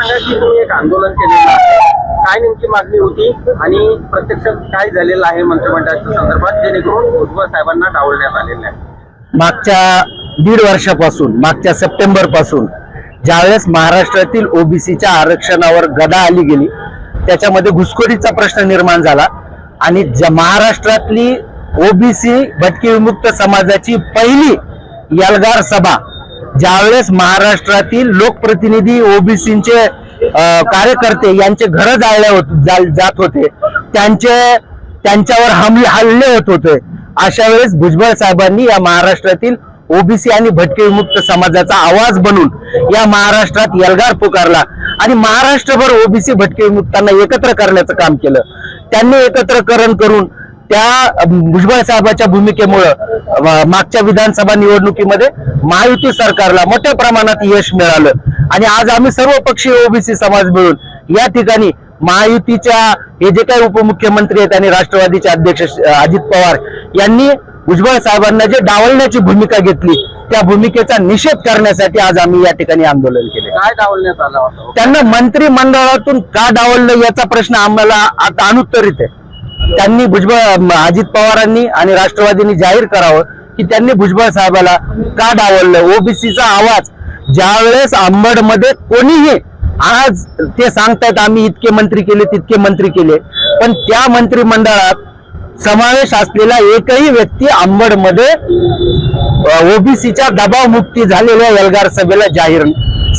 सांगा की तुम्ही एक आंदोलन केलेलं आहे. काय नेमकी मागणी होती आणि प्रत्यक्षात काय झालेलं आहे मंत्रिमंडळाच्या संदर्भात जेणेकरून भुजबळ साहेबांना डावलण्यात आलेलं आहे? मागच्या दीड वर्षापासून मागच्या सप्टेंबरपासून ज्यावेळेस महाराष्ट्रातील ओबीसीच्या आरक्षणावर गदा आली गेली त्याच्यामध्ये घुसखोरीचा प्रश्न निर्माण झाला आणि ज्या महाराष्ट्रातली ओबीसी भटके विमुक्त समाजाची पहिली यलगार सभा ज्यावेळेस महाराष्ट्रातील लोकप्रतिनिधी ओबीसीचे कार्यकर्ते यांचे घर जाळले होत जात होते त्यांचे त्यांच्यावर हमले हल्ले होत होते अशा वेळेस भुजबळ साहेबांनी या महाराष्ट्रातील ओबीसी आणि भटके विमुक्त समाजाचा आवाज बनून या महाराष्ट्रात यलगार पुकारला आणि महाराष्ट्रभर ओबीसी भटके विमुक्तांना एकत्र करण्याचं काम केलं. त्यांनी एकत्रकरण करून त्या भुजबळ साहेबाच्या भूमिकेमुळं मागच्या विधानसभा निवडणुकीमध्ये महायुती सरकारला मोठ्या प्रमाणात यश मिळालं. आणि आज आम्ही सर्व पक्षीय ओबीसी समाज मिळून या ठिकाणी महायुतीच्या हे जे काही उपमुख्यमंत्री आहेत आणि राष्ट्रवादीचे अध्यक्ष अजित पवार यांनी भुजबळ साहेबांना जे डावलण्याची भूमिका घेतली त्या भूमिकेचा निषेध करण्यासाठी आज आम्ही या ठिकाणी आंदोलन केले. काय डावलण्यात आलं त्यांना मंत्रिमंडळातून का डावललं याचा प्रश्न आम्हाला आता अनुत्तरित आहे. त्यांनी भुजबळ अजित पवारांनी आणि राष्ट्रवादींनी जाहीर करावं की त्यांनी भुजबळ साहेबाला का डावललं? ओबीसीचा आवाज ज्यावेळेस अंबडमध्ये कोणीही आज ते सांगतायत आम्ही इतके मंत्री केले तितके मंत्री केले. पण त्या मंत्रिमंडळात समावेश असलेला एकही व्यक्ती अंबडमध्ये ओबीसीच्या दबाव मुक्ती झालेल्या एल्गार सभेला जाहीर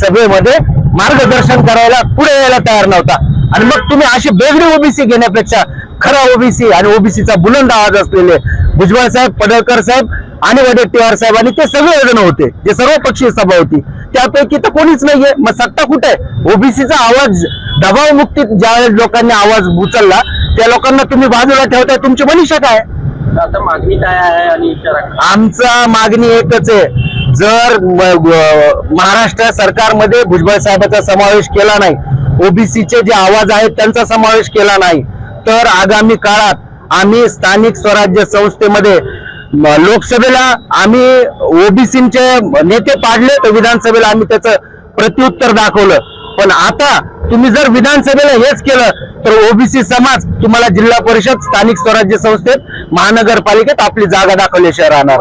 सभेमध्ये मार्गदर्शन करायला पुढे यायला तयार नव्हता. आणि मग तुम्ही अशी बेगडी ओबीसी घेण्यापेक्षा खरा ओबीसी आणि ओबीसीचा बुलंद आवाज असलेले भुजबळ साहेब पडळकर साहेब आणि वडेट्टीवार साहेब आणि ते सगळे जण होते जे सर्व पक्षीय सभा होती. त्यापैकी तर कोणीच नाहीये. मग सत्ता कुठे ओबीसीचा आवाज दबाव मुक्तीत ज्यावेळेस लोकांनी आवाज उचलला त्या लोकांना तुम्ही बाजूला ठेवताय. तुमची मनीषा काय आता मागणी काय आहे आणि? आमचा मागणी एकच आहे. जर महाराष्ट्र सरकारमध्ये भुजबळ साहेबांचा समावेश केला नाही ओबीसीचे जे आवाज आहेत त्यांचा समावेश केला नाही तर आगामी काळात आम्ही स्थानिक स्वराज्य संस्थेमध्ये लोकसभेला आम्ही ओबीसीचे नेते पाडले तर विधानसभेला आम्ही त्याचं प्रत्युत्तर दाखवलं. पण आता तुम्ही जर विधानसभेला हेच केलं तर ओबीसी समाज तुम्हाला जिल्हा परिषद स्थानिक स्वराज्य संस्थेत महानगरपालिकेत आपली जागा दाखवल्याशिवाय राहणार